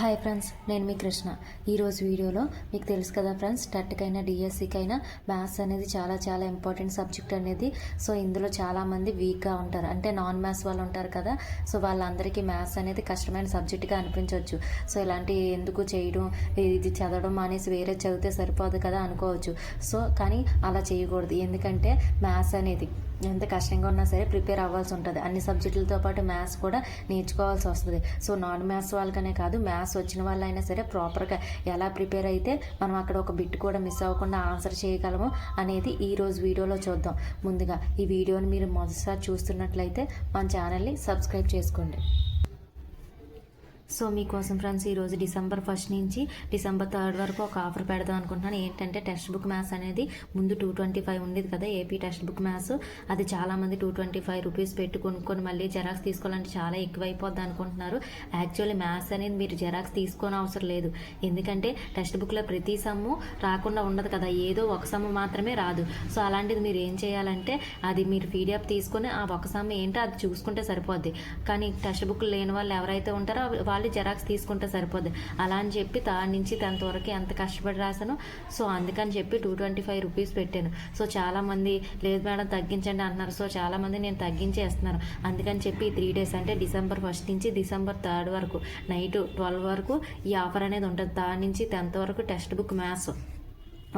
Hi friends నేను మీ కృష్ణ. ఈరోజు వీడియోలో మీకు తెలుసు కదా ఫ్రెండ్స్ టెట్కైనా డిఎస్సికైనా మ్యాథ్స్ అనేది చాలా చాలా ఇంపార్టెంట్ సబ్జెక్ట్ అనేది. సో ఇందులో చాలామంది వీక్గా ఉంటారు. అంటే నాన్ మ్యాథ్స్ వాళ్ళు ఉంటారు కదా. సో వాళ్ళందరికీ మ్యాథ్స్ అనేది కష్టమైన సబ్జెక్ట్గా అనిపించవచ్చు. సో ఇలాంటి ఎందుకు చేయడం ఇది చదవడం అనేసి వేరే చదివితే సరిపోదు కదా అనుకోవచ్చు. సో కానీ అలా చేయకూడదు. ఎందుకంటే మ్యాథ్స్ అనేది ఎంత కష్టంగా ఉన్నా సరే ప్రిపేర్ అవ్వాల్సి ఉంటుంది. అన్ని సబ్జెక్టులతో పాటు మ్యాథ్స్ కూడా నేర్చుకోవాల్సి వస్తుంది. సో నాన్ మ్యాథ్స్ వాళ్ళకనే కాదు మ్యాథ్స్ వచ్చిన వాళ్ళైనా సరే ప్రాపర్గా ఎలా ప్రిపేర్ అయితే మనం అక్కడ ఒక బిట్ కూడా మిస్ అవ్వకుండా ఆన్సర్ చేయగలము అనేది ఈరోజు వీడియోలో చూద్దాం. ముందుగా ఈ వీడియోని మీరు మొదటిసారి చూస్తున్నట్లయితే మన ఛానల్ని సబ్స్క్రైబ్ చేసుకోండి. సో మీకోసం ఫ్రెండ్స్ ఈరోజు డిసెంబర్ ఫస్ట్ నుంచి డిసెంబర్ థర్డ్ వరకు ఒక ఆఫర్ పెడదాం అనుకుంటున్నాను. ఏంటంటే టెక్స్ట్ బుక్ మ్యాథ్స్ అనేది ముందు టూ ట్వంటీ ఫైవ్ ఉండేది కదా ఏపీ టెక్స్ట్ బుక్ మ్యాథ్స్. అది చాలామంది టూ ట్వంటీ ఫైవ్ రూపీస్ పెట్టి కొనుక్కొని మళ్ళీ జెరాక్స్ తీసుకోవాలంటే చాలా ఎక్కువైపోద్ది అనుకుంటున్నారు. యాక్చువల్లీ మ్యాథ్స్ అనేది మీరు జెరాక్స్ తీసుకోని అవసరం లేదు. ఎందుకంటే టెక్స్ట్ బుక్లో ప్రతి సమ్ము రాకుండా ఉండదు కదా ఏదో ఒక సమ్ము మాత్రమే రాదు. సో అలాంటిది మీరు ఏం చేయాలంటే అది మీరు పీడిఎఫ్ తీసుకొని ఆ ఒక సమ్ము ఏంటో అది చూసుకుంటే సరిపోద్ది. కానీ టెక్స్ట్ బుక్ లేని వాళ్ళు ఎవరైతే ఉంటారో వాళ్ళు జెరాక్స్ తీసుకుంటే సరిపోద్ది. అలా అని చెప్పి థర్డ్ నుంచి టెన్త్ వరకు ఎంత కష్టపడి రాశాను సో అందుకని చెప్పి టూ ట్వంటీ ఫైవ్ రూపీస్ పెట్టాను. సో చాలామంది లేదు మేడం తగ్గించండి అంటున్నారు సో చాలామంది నేను తగ్గించేస్తున్నాను అందుకని చెప్పి త్రీ డేస్ అంటే డిసెంబర్ ఫస్ట్ నుంచి డిసెంబర్ థర్డ్ వరకు నైట్ ట్వెల్వ్ వరకు ఈ ఆఫర్ అనేది ఉంటుంది. థర్డ్ నుంచి టెన్త్ వరకు textbook maths.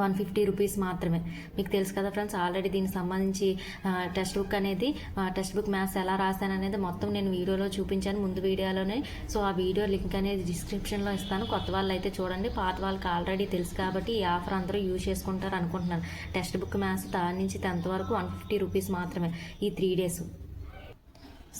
One fifty rupees మాత్రమే. మీకు తెలుసు కదా ఫ్రెండ్స్ ఆల్రెడీ దీనికి సంబంధించి టెక్స్ట్ బుక్ అనేది టెక్స్ట్ బుక్ మ్యాథ్స్ ఎలా రాశాను అనేది మొత్తం నేను వీడియోలో చూపించాను ముందు వీడియోలోనే. సో ఆ వీడియో లింక్ అనేది డిస్క్రిప్షన్లో ఇస్తాను. కొత్త వాళ్ళు అయితే చూడండి పాత వాళ్ళకి ఆల్రెడీ తెలుసు కాబట్టి ఈ ఆఫర్ అందరూ యూజ్ చేసుకుంటారు అనుకుంటున్నాను. టెక్స్ట్ బుక్ మ్యాథ్స్ దాని నుంచి టెన్త్ వరకు వన్ ఫిఫ్టీ రూపీస్ మాత్రమే ఈ త్రీ డేస్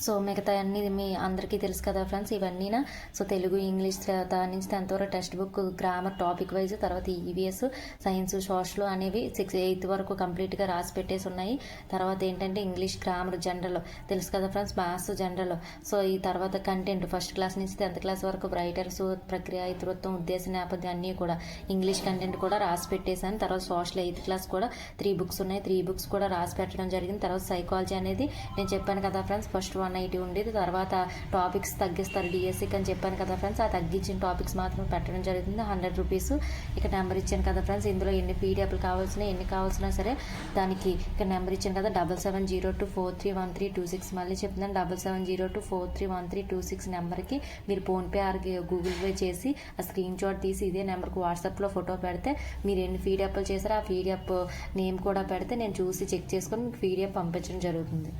సో మిగతా అన్ని మీ అందరికీ తెలుసు కదా ఫ్రెండ్స్ ఇవన్నీనా? సో తెలుగు ఇంగ్లీష్ దాని నుంచి టెన్త్ వరకు textbook grammar topic wise తర్వాత ఈవీఎస్ సైన్స్ సోషల్ అనేవి సిక్స్ ఎయిత్ వరకు కంప్లీట్గా రాసి పెట్టేసి ఉన్నాయి. తర్వాత ఏంటంటే ఇంగ్లీష్ గ్రామర్ జనరల్ తెలుసు కదా ఫ్రెండ్స్ మ్యాథ్స్ జనరల్. సో ఈ తర్వాత కంటెంట్ ఫస్ట్ క్లాస్ నుంచి టెన్త్ క్లాస్ వరకు రైటర్స్ ప్రక్రియ ఇతృత్వం ఉద్దేశ నేపథ్యం అన్నీ కూడా ఇంగ్లీష్ కంటెంట్ కూడా రాసి పెట్టేశాను. తర్వాత సోషల్ ఎయిత్ క్లాస్ కూడా త్రీ బుక్స్ ఉన్నాయి. త్రీ బుక్స్ కూడా రాసి పెట్టడం జరిగింది. తర్వాత సైకాలజీ అనేది నేను చెప్పాను కదా ఫ్రెండ్స్ ఫస్ట్ వన్ ఎయిటీ ఉండేది. తర్వాత టాపిక్స్ తగ్గిస్తారు. డిఎస్సికి అని చెప్పాను కదా ఫ్రెండ్స్ ఆ తగ్గించిన టాపిక్స్ మాత్రం పెట్టడం జరుగుతుంది. హండ్రెడ్ రూపీస్ ఇక నెంబర్ ఇచ్చాను కదా ఫ్రెండ్స్. ఇందులో ఎన్ని పీడిఎఫ్లు కావాల్సిన ఎన్ని కావాల్సినా సరే దానికి ఇక్కడ నెంబర్ ఇచ్చాను కదా double seven zero two four three one three two six. మళ్ళీ చెప్తున్నాను double seven zero two four three one three two six నెంబర్కి మీరు ఫోన్పే ఆర్ గూగుల్ పే చేసి ఆ స్క్రీన్ షాట్ తీసి ఇదే నెంబర్కి వాట్సాప్లో ఫోటో పెడితే మీరు ఎన్ని పీడిఎఫ్లు చేశారో ఆ పీడిఎఫ్ నేమ్ కూడా పెడితే నేను చూసి చెక్ చేసుకొని మీకు పీడిఎఫ్ పంపించడం జరుగుతుంది.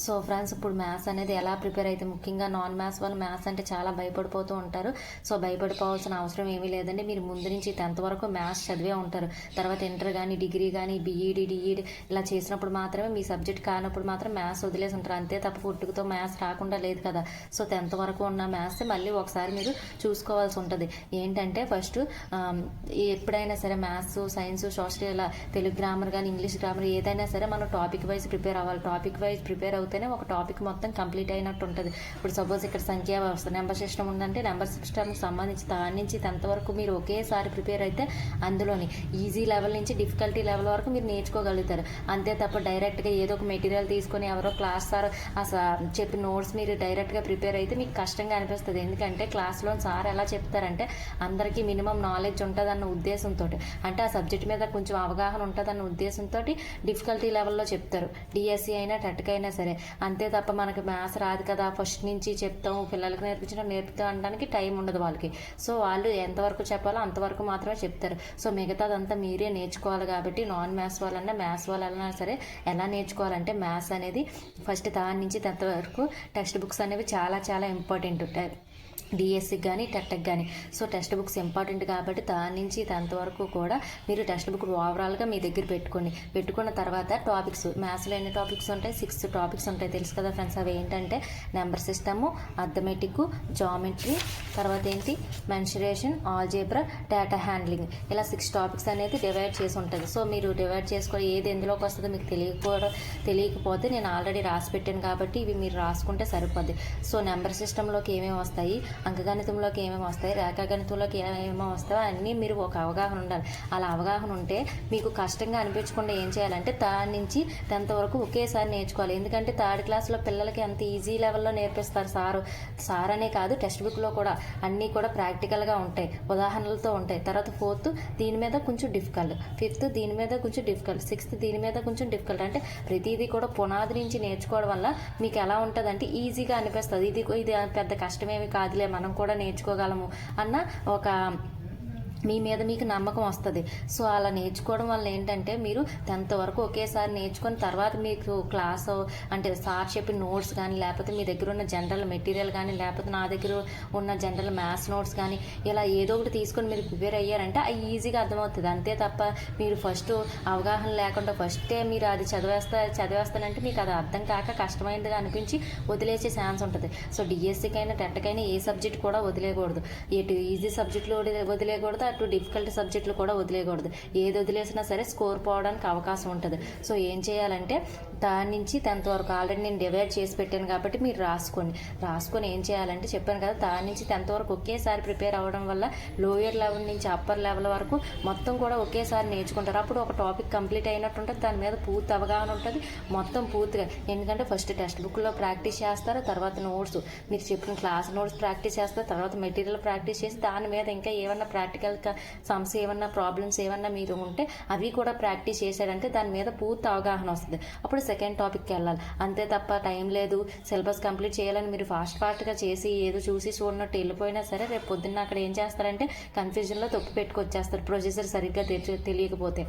సో ఫ్రెండ్స్ ఇప్పుడు మ్యాథ్స్ అనేది ఎలా ప్రిపేర్ అయితే ముఖ్యంగా నాన్ మ్యాథ్స్ వాళ్ళు మ్యాథ్స్ అంటే చాలా భయపడిపోతూ ఉంటారు. సో భయపడిపోవాల్సిన అవసరం ఏమీ లేదండి. మీరు ముందు నుంచి టెన్త్ వరకు మ్యాథ్స్ చదివే ఉంటారు. తర్వాత ఇంటర్ కానీ డిగ్రీ కానీ బీఈడి డిఈడి ఇలా చేసినప్పుడు మాత్రమే మీ సబ్జెక్ట్ కానప్పుడు మాత్రం మ్యాథ్స్ వదిలేసి ఉంటారు. అంతే తప్ప పుట్టుకతో మ్యాథ్స్ రాకుండా లేదు కదా. సో టెన్త్ వరకు ఉన్న మ్యాథ్స్ మళ్ళీ ఒకసారి మీరు చూసుకోవాల్సి ఉంటుంది. ఏంటంటే ఫస్ట్ ఎప్పుడైనా సరే మ్యాథ్స్ సైన్స్ సోషల్ ఇలా తెలుగు గ్రామర్ కానీ ఇంగ్లీష్ గ్రామర్ ఏదైనా సరే మనం టాపిక్ వైజ్ ప్రిపేర్ అవ్వాలి. టాపిక్ వైజ్ ప్రిపేర్ అవుతేనే ఒక టాపిక్ మొత్తం కంప్లీట్ అయినట్టు ఉంటుంది. ఇప్పుడు సపోజ్ ఇక్కడ సంఖ్యా వ్యవస్థ నెంబర్ సిస్టమ్ ఉందంటే నెంబర్ సిస్టమ్కి సంబంధించి దాని నుంచి టెన్త్ వరకు మీరు ఒకేసారి ప్రిపేర్ అయితే అందులోని ఈజీ లెవెల్ నుంచి డిఫికల్టీ లెవెల్ వరకు మీరు నేర్చుకోగలుగుతారు. అంతే తప్ప డైరెక్ట్గా ఏదో ఒక మెటీరియల్ తీసుకొని ఎవరో క్లాస్ సార్ ఆ చెప్పి నోట్స్ మీరు డైరెక్ట్గా ప్రిపేర్ అయితే మీకు కష్టంగా అనిపిస్తుంది. ఎందుకంటే క్లాస్లో సార్ ఎలా చెప్తారంటే అందరికీ మినిమం నాలెడ్జ్ ఉంటుందన్న ఉద్దేశంతో అంటే ఆ సబ్జెక్ట్ మీద కొంచెం అవగాహన ఉంటుందన్న ఉద్దేశంతో డిఫికల్టీ లెవెల్లో చెప్తారు. డిఎస్సి అయినా టెట్కైనా సరే. అంతే తప్ప మనకి మ్యాథ్స్ రాదు కదా ఫస్ట్ నుంచి చెప్తాం పిల్లలకి నేర్పించడం నేర్పుతాం అనడానికి టైం ఉండదు వాళ్ళకి. సో వాళ్ళు ఎంతవరకు చెప్పాలో అంతవరకు మాత్రమే చెప్తారు. సో మిగతాదంతా మీరే నేర్చుకోవాలి కాబట్టి నాన్ మ్యాథ్స్ వాళ్ళన్నా మ్యాథ్స్ వాళ్ళన్నా సరే ఎలా నేర్చుకోవాలంటే మ్యాథ్స్ అనేది ఫస్ట్ దాని నుంచి టెన్త్ వరకు టెక్స్ట్ బుక్స్ అనేవి చాలా చాలా ఇంపార్టెంట్. డిఎస్సికి కానీ టెట్కి కానీ సో టెక్స్ట్ బుక్స్ ఇంపార్టెంట్ కాబట్టి దాని నుంచి టెన్త్ వరకు కూడా మీరు టెక్స్ట్ బుక్ ఓవరాల్గా మీ దగ్గర పెట్టుకోండి. పెట్టుకున్న తర్వాత టాపిక్స్ మ్యాథ్స్లో ఎన్ని టాపిక్స్ ఉంటాయి? సిక్స్ టాపిక్స్ ఉంటాయి. తెలుసు కదా ఫ్రెండ్స్ అవి ఏంటంటే నెంబర్ సిస్టము అథమెటిక్ జామెట్రీ తర్వాత ఏంటి? Mensuration algebra data handling. ఇలా సిక్స్ టాపిక్స్ అనేది డివైడ్ చేసి ఉంటుంది. సో మీరు డివైడ్ చేసుకోవడం ఏది ఎందులోకి వస్తుందో మీకు తెలియకపోవడం తెలియకపోతే నేను ఆల్రెడీ రాసి పెట్టాను కాబట్టి ఇవి మీరు రాసుకుంటే సరిపోద్ది. సో నెంబర్ సిస్టంలోకి ఏమేమి వస్తాయి? అంకగణితంలోకి ఏమేమి వస్తాయి రేఖాగణితంలోకి ఏమేమి వస్తాయో అన్నీ మీరు ఒక అవగాహన ఉండాలి. అలా అవగాహన ఉంటే మీకు కష్టంగా అనిపించకుండా ఏం చేయాలంటే థర్డ్ నుంచి టెన్త్ వరకు ఒకేసారి నేర్చుకోవాలి. ఎందుకంటే థర్డ్ క్లాస్లో పిల్లలకి అంత ఈజీ లెవెల్లో నేర్పిస్తారు సారు. సార్ అనే కాదు టెక్స్ట్ బుక్లో కూడా అన్నీ కూడా ప్రాక్టికల్గా ఉంటాయి ఉదాహరణలతో ఉంటాయి. తర్వాత ఫోర్త్ దీని మీద కొంచెం డిఫికల్ట్ ఫిఫ్త్ దీని మీద కొంచెం డిఫికల్ట్ సిక్స్త్ దీని మీద కొంచెం డిఫికల్ట్. అంటే ప్రతిదీ కూడా పునాది నుంచి నేర్చుకోవడం వల్ల మీకు ఎలా ఉంటుంది అంటే ఈజీగా అనిపిస్తుంది. ఇది ఇది పెద్ద కష్టమేమి కాదులే మనం కూడా నేర్చుకోగలము అన్న ఒక మీ మీద మీకు నమ్మకం వస్తుంది. సో అలా నేర్చుకోవడం వల్ల ఏంటంటే మీరు టెన్త్ వరకు ఒకేసారి నేర్చుకొని తర్వాత మీకు క్లాస్ అంటే సార్ చెప్పిన నోట్స్ కానీ లేకపోతే మీ దగ్గర ఉన్న జనరల్ మెటీరియల్ కానీ లేకపోతే నా దగ్గర ఉన్న జనరల్ మ్యాథ్స్ నోట్స్ కానీ ఇలా ఏదో ఒకటి తీసుకొని మీరు ప్రిపేర్ అయ్యారంటే అది ఈజీగా అర్థమవుతుంది. అంతే తప్ప మీరు ఫస్ట్ అవగాహన లేకుండా ఫస్టే మీరు అది చదివేస్తా చదివేస్తానంటే మీకు అది అర్థం కాక కష్టమైనదిగా అనిపించి వదిలేసే ఛాన్స్ ఉంటుంది. సో డిఎస్సికైనా టెట్కైనా ఏ సబ్జెక్ట్ కూడా వదిలేయకూడదు ఎటు ఈజీ సబ్జెక్టులు వదిలేయకూడదు అటు డిఫికల్ట్ సబ్జెక్టులు కూడా వదిలేయకూడదు. ఏది వదిలేసినా సరే స్కోర్ పోవడానికి అవకాశం ఉంటుంది. సో ఏం చేయాలంటే దాని నుంచి టెన్త్ వరకు ఆల్రెడీ నేను డివైడ్ చేసి పెట్టాను కాబట్టి మీరు రాసుకోండి. రాసుకొని ఏం చేయాలంటే చెప్పాను కదా దాని నుంచి టెన్త్ వరకు ఒకేసారి ప్రిపేర్ అవ్వడం వల్ల లోయర్ లెవెల్ నుంచి అప్పర్ లెవెల్ వరకు మొత్తం కూడా ఒకేసారి నేర్చుకుంటారు. అప్పుడు ఒక టాపిక్ కంప్లీట్ అయినట్టు ఉంటుంది దాని మీద పూర్తి అవగాహన ఉంటుంది మొత్తం పూర్తిగా. ఎందుకంటే ఫస్ట్ టెక్స్ట్ బుక్లో ప్రాక్టీస్ చేస్తారు తర్వాత నోట్స్ మీరు చెప్పిన క్లాస్ నోట్స్ ప్రాక్టీస్ చేస్తారు తర్వాత మెటీరియల్ ప్రాక్టీస్ చేసి దాని మీద ఇంకా ఏమన్నా ప్రాక్టికల్ సమ్స్ ఏమన్నా ప్రాబ్లమ్స్ ఏమన్నా మీరు ఉంటే అవి కూడా ప్రాక్టీస్ చేశారంటే దాని మీద పూర్తి అవగాహన వస్తుంది. అప్పుడు సెకండ్ టాపిక్కి వెళ్ళాలి. అంతే తప్ప టైం లేదు. సిలబస్ కంప్లీట్ చేయాలని మీరు ఫాస్ట్ ఫాస్ట్గా చేసి ఏదో చూసి చూడనట్టు వెళ్ళిపోయినా సరే రేపు పొద్దున్న అక్కడ ఏం చేస్తారంటే కన్ఫ్యూజన్లో తప్పు పెట్టుకొచ్చేస్తారు. ప్రొసీజర్ సరిగ్గా తెలియకపోతే.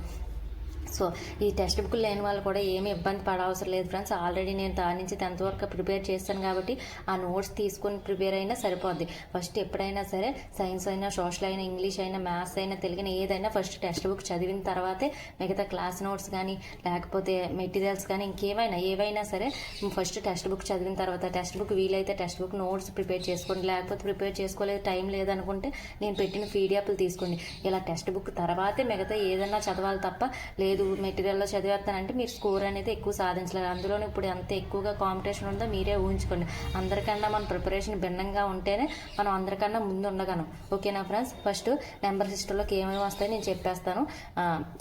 సో ఈ టెక్స్ట్ బుక్ లేని వాళ్ళు కూడా ఏమి ఇబ్బంది పడవసరం లేదు ఫ్రెండ్స్. ఆల్రెడీ నేను దాని నుంచి టెన్త్ వరకు ప్రిపేర్ చేస్తాను కాబట్టి ఆ నోట్స్ తీసుకొని ప్రిపేర్ అయినా సరిపోద్ది. ఫస్ట్ ఎప్పుడైనా సరే సైన్స్ అయినా సోషల్ అయినా ఇంగ్లీష్ అయినా మ్యాథ్స్ అయినా తెలుగు ఏదైనా ఫస్ట్ టెక్స్ట్ బుక్ చదివిన తర్వాతే మిగతా క్లాస్ నోట్స్ కానీ లేకపోతే మెటీరియల్స్ కానీ ఇంకేమైనా ఏవైనా సరే ఫస్ట్ టెక్స్ట్ బుక్ చదివిన తర్వాత టెక్స్ట్ బుక్ వీలైతే టెక్స్ట్ బుక్ నోట్స్ ప్రిపేర్ చేసుకోండి. లేకపోతే ప్రిపేర్ చేసుకోలేదు టైం లేదనుకుంటే నేను పెట్టిన పీడిఎఫ్లు తీసుకోండి. ఇలా టెక్స్ట్ బుక్ తర్వాతే మిగతా ఏదైనా చదవాలి తప్ప లేదు మెటీరియల్లో చదివేస్తానంటే మీరు స్కోర్ అనేది ఎక్కువ సాధించలేదు అందులోనే ఇప్పుడు ఎంత ఎక్కువగా కాంపిటీషన్ ఉందో మీరే ఊహించుకోండి. అందరికన్నా మన ప్రిపరేషన్ భిన్నంగా ఉంటేనే మనం అందరికన్నా ముందు ఉండగలం ఓకేనా ఫ్రెండ్స్? ఫస్ట్ నెంబర్ సిస్టంలోకి ఏమేమి వస్తాయి నేను చెప్పేస్తాను.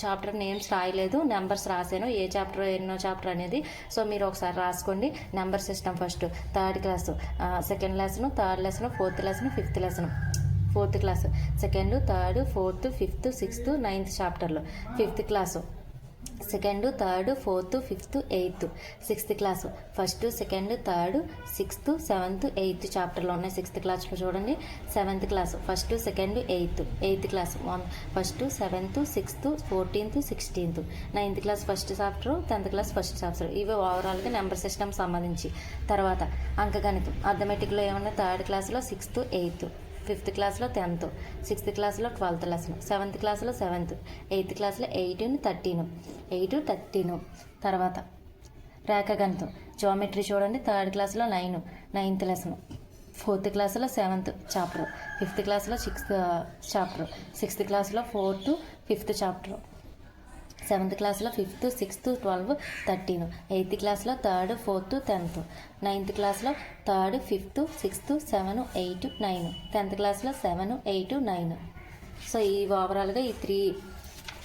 చాప్టర్ నేమ్స్ రాయలేదు నెంబర్స్ రాశాను ఏ చాప్టర్ ఎన్నో చాప్టర్ అనేది. సో మీరు ఒకసారి రాసుకోండి. Number system first. Third class. Second lesson third lesson fourth lesson fifth lesson. Fourth class. Second third fourth fifth sixth ninth చాప్టర్లో. Fifth class. Second third fourth fifth eighth. Sixth class. First second third sixth seventh eighth చాప్టర్లో ఉన్నాయి sixth క్లాస్లో చూడండి. Seventh class. First second eighth. Eighth class. One first seventh sixth fourteenth sixteenth. Ninth class first chapter tenth class first chapter. ఇవి ఓవరాల్గా number system సంబంధించి. తర్వాత అంకగణితం. అథమెటిక్లో ఏమన్నా third క్లాస్లో సిక్స్త్ ఎయిత్. ఫిఫ్త్ క్లాస్లో టెన్త్ సిక్స్త్ క్లాస్లో ట్వెల్త్ లెసన్ సెవెంత్ క్లాస్లో seventh eighth క్లాస్లో ఎయిటీన్ థర్టీన్ ఎయిట్ థర్టీన్. తర్వాత రేఖగణితం జోమెట్రీ చూడండి థర్డ్ క్లాస్లో నైన్ నైన్త్ లెసన్ ఫోర్త్ క్లాస్లో సెవెంత్ చాప్టర్ ఫిఫ్త్ క్లాస్లో సిక్స్త్ చాప్టర్ సిక్స్త్ క్లాస్లో ఫోర్త్ ఫిఫ్త్ చాప్టర్. సెవెంత్ క్లాస్లో fifth sixth twelve thirteen. Eighth క్లాస్లో థర్డ్ ఫోర్త్ టెన్త్. నైన్త్ క్లాస్లో third fifth sixth seven eight nine. Tenth క్లాస్లో seven eight nine. So ఈ ఓవరాల్గా ఈ త్రీ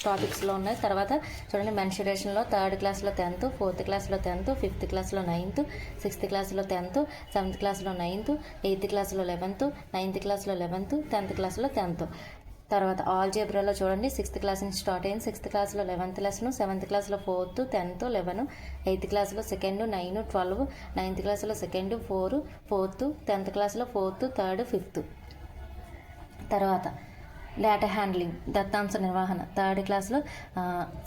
టాపిక్స్లో ఉన్నాయి. తర్వాత చూడండి మెన్షురేషన్లో థర్డ్ క్లాస్లో టెన్త్ ఫోర్త్ క్లాస్లో టెన్త్ ఫిఫ్త్ క్లాస్లో నైన్త్ సిక్స్త్ క్లాస్లో టెన్త్ సెవెంత్ క్లాస్లో నైన్త్ ఎయిత్ క్లాస్లో లెవెన్త్ నైన్త్ క్లాస్లో లెవెన్త్ టెన్త్ క్లాస్లో టెన్త్. తర్వాత ఆల్జేబ్రాలో చూడండి సిక్స్త్ క్లాస్ నుంచి స్టార్ట్ అయింది. సిక్స్త్ క్లాస్లో లెవెన్త్ లెసన్ సెవెంత్ క్లాస్లో ఫోర్త్ టెన్త్ లెవెన్ ఎయిత్ క్లాస్లో సెకండ్ నైన్ ట్వెల్వ్ నైన్త్ క్లాస్లో సెకండ్ ఫోర్ ఫోర్త్ టెన్త్ క్లాస్లో ఫోర్త్ థర్డ్ ఫిఫ్త్ తర్వాత డేటా హ్యాండ్లింగ్ దత్తాంశ నిర్వహణ థర్డ్ క్లాస్లో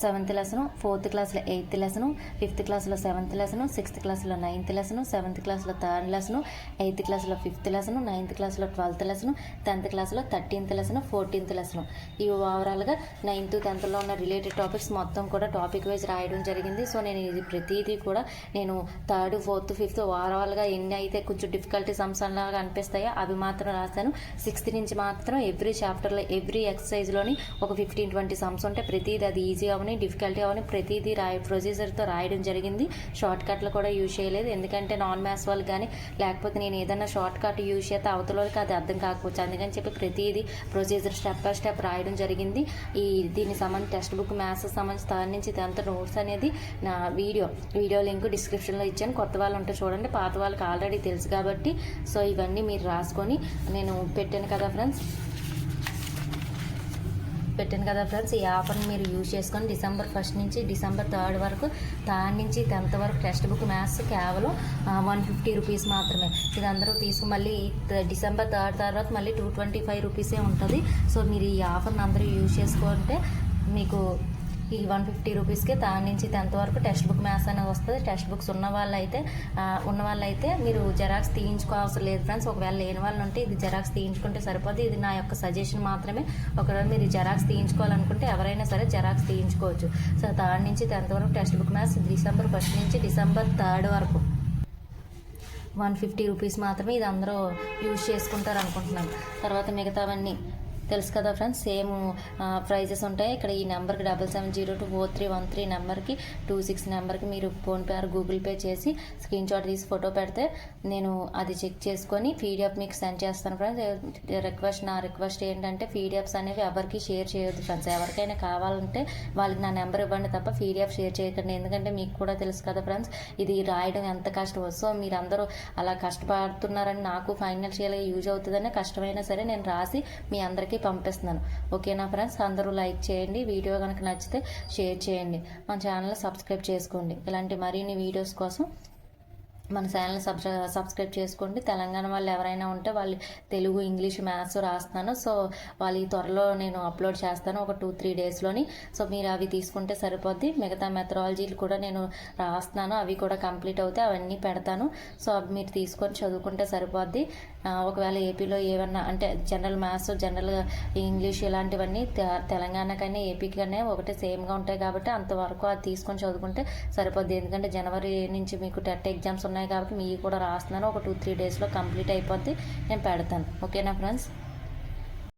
సెవెంత్ లెసను ఫోర్త్ క్లాస్లో ఎయిత్ లెసను ఫిఫ్త్ క్లాస్లో సెవెంత్ లెసను సిక్స్త్ క్లాస్లో నైన్త్ లెసను సెవెంత్ క్లాస్లో థర్డ్ లెసను ఎయిత్ క్లాస్లో ఫిఫ్త్ లెసను నైన్త్ క్లాస్లో ట్వెల్త్ లెసను టెన్త్ క్లాస్లో థర్టీన్త్ లెసను ఫోర్టీన్త్ లెసను ఇవి ఓవరాల్గా నైన్త్ టెన్త్లో ఉన్న రిలేటెడ్ టాపిక్స్ మొత్తం కూడా టాపిక్ వైజ్ రాయడం జరిగింది సో నేను ఇది ప్రతిదీ కూడా నేను థర్డ్ ఫోర్త్ ఫిఫ్త్ ఓవరాల్గా ఎన్ని అయితే కొంచెం డిఫికల్టీ సమ్స్ లాగా అనిపిస్తాయో అవి మాత్రం రాశాను సిక్స్త్ నుంచి మాత్రం ఎవ్రీ చాప్టర్లో ఎవ్రీ ఎక్సర్సైజ్లోని ఒక ఫిఫ్టీన్ ట్వంటీ సమ్స్ ఉంటే ప్రతిదీ అది ఈజీ అవని డిఫికల్టీ అవని ప్రతిదీ రాయ ప్రొసీజర్తో రాయడం జరిగింది. షార్ట్ కట్లు కూడా యూజ్ చేయలేదు. ఎందుకంటే నాన్ మ్యాథ్స్ వాళ్ళు కానీ లేకపోతే నేను ఏదైనా షార్ట్ కట్ యూజ్ చేస్తే అవతల వాళ్ళకి అది అర్థం కాకపోవచ్చు. అందుకని చెప్పి ప్రతిదీ ప్రొసీజర్ స్టెప్ బై స్టెప్ రాయడం జరిగింది. ఈ దీనికి సంబంధించి టెక్స్ట్ బుక్ మ్యాథ్స్ సంబంధించి దాని నుంచి అంత నోట్స్ అనేది నా వీడియో వీడియో లింక్ డిస్క్రిప్షన్లో ఇచ్చాను. కొత్త వాళ్ళు ఉంటే చూడండి. పాత వాళ్ళకి ఆల్రెడీ తెలుసు కాబట్టి. సో ఇవన్నీ మీరు రాసుకొని నేను పెట్టాను కదా ఫ్రెండ్స్ పెట్టాను కదా ఫ్రెండ్స్ ఈ ఆఫర్ని మీరు యూజ్ చేసుకొని డిసెంబర్ ఫస్ట్ నుంచి డిసెంబర్ థర్డ్ వరకు థర్డ్ నుంచి టెన్త్ వరకు టెక్స్ట్ బుక్ మ్యాథ్స్ కేవలం వన్ ఫిఫ్టీ రూపీస్ మాత్రమే. ఇది అందరూ తీసుకు మళ్ళీ డిసెంబర్ థర్డ్ తర్వాత మళ్ళీ టూ ట్వంటీ ఫైవ్ రూపీసే ఉంటుంది. సో మీరు ఈ ఆఫర్ని అందరూ యూజ్ చేసుకుంటే మీకు ఈ వన్ ఫిఫ్టీ రూపీస్కి దాని నుంచి టెన్త్ వరకు టెక్స్ట్ బుక్ మ్యాథ్స్ అనేది వస్తుంది. టెక్స్ట్ బుక్స్ ఉన్న వాళ్ళైతే ఉన్న వాళ్ళైతే మీరు జెరాక్స్ తీయించుకోవాల్సిన లేదు ఫ్రెండ్స్. ఒకవేళ లేని వాళ్ళు ఉంటే ఇది జెరాక్స్ తీయించుకుంటే సరిపోదు. ఇది నా యొక్క సజెషన్ మాత్రమే. ఒకవేళ మీరు జెరాక్స్ తీయించుకోవాలనుకుంటే ఎవరైనా సరే జెరాక్స్ తీయించుకోవచ్చు. సో థర్డ్ నుంచి టెన్త్ వరకు textbook maths December first నుంచి డిసెంబర్ థర్డ్ వరకు. వన్ ఫిఫ్టీ రూపీస్ మాత్రమే ఇది అందరూ యూజ్ చేసుకుంటారు అనుకుంటున్నాను తర్వాత మిగతావన్నీ తెలుసు కదా ఫ్రెండ్స్ సేమ్ ప్రైజెస్ ఉంటాయి. ఇక్కడ ఈ నెంబర్కి double seven zero two four three one three నెంబర్కి టూ సిక్స్ నెంబర్కి మీరు PhonePe or Google Pay screenshot shot తీసి ఫోటో పెడితే నేను అది చెక్ చేసుకొని పీడిఎఫ్ మీకు సెండ్ చేస్తాను ఫ్రెండ్స్ రిక్వెస్ట్ నా రిక్వెస్ట్ ఏంటంటే పీడిఎఫ్స్ అనేవి ఎవరికి షేర్ చేయొద్దు ఫ్రెండ్స్ ఎవరికైనా కావాలంటే వాళ్ళకి నా నెంబర్ ఇవ్వండి తప్ప పీడిఎఫ్ షేర్ చేయకండి. ఎందుకంటే మీకు కూడా తెలుసు కదా ఫ్రెండ్స్ ఇది రాయడం ఎంత కష్టం సో మీరందరూ అలా కష్టపడుతున్నారని నాకు ఫైనాన్షియల్గా యూజ్ అవుతుందని కష్టమైనా సరే నేను రాసి మీ అందరికీ పంపిస్తున్నాను. ఓకేనా ఫ్రెండ్స్? అందరూ లైక్ చేయండి. వీడియో కనుక నచ్చితే షేర్ చేయండి. మన ఛానల్ సబ్స్క్రైబ్ చేసుకోండి. ఇలాంటి మరిన్ని వీడియోస్ కోసం మన ఛానల్ సబ్ సబ్స్క్రైబ్ చేసుకోండి. తెలంగాణ వాళ్ళు ఎవరైనా ఉంటే వాళ్ళు తెలుగు ఇంగ్లీష్ మ్యాథ్స్ రాస్తాను సో వాళ్ళు ఈ త్వరలో నేను అప్లోడ్ చేస్తాను ఒక టూ త్రీ డేస్లోని. సో మీరు అవి తీసుకుంటే సరిపోద్ది. మిగతా మెథడాలజీలు కూడా నేను రాస్తున్నాను. అవి కూడా కంప్లీట్ అవుతాయి. అవన్నీ పెడతాను. సో అవి మీరు తీసుకొని చదువుకుంటే సరిపోద్ది. ఒకవేళ ఏపీలో ఏమన్నా అంటే జనరల్ మ్యాథ్స్ జనరల్ ఇంగ్లీష్ ఇలాంటివన్నీ తె- తెలంగాణకైనా ఏపీకైనా ఒకటే సేమ్గా ఉంటాయి కాబట్టి అంతవరకు అది తీసుకొని చదువుకుంటే సరిపోద్ది. ఎందుకంటే జనవరి నుంచి మీకు టెట్ ఎగ్జామ్స్ ఉన్నాయి కాబట్టి మీకు కూడా రాస్తున్నాను. ఒక టూ త్రీ డేస్లో కంప్లీట్ అయిపోద్ది. నేను పెడతాను. ఓకేనా ఫ్రెండ్స్?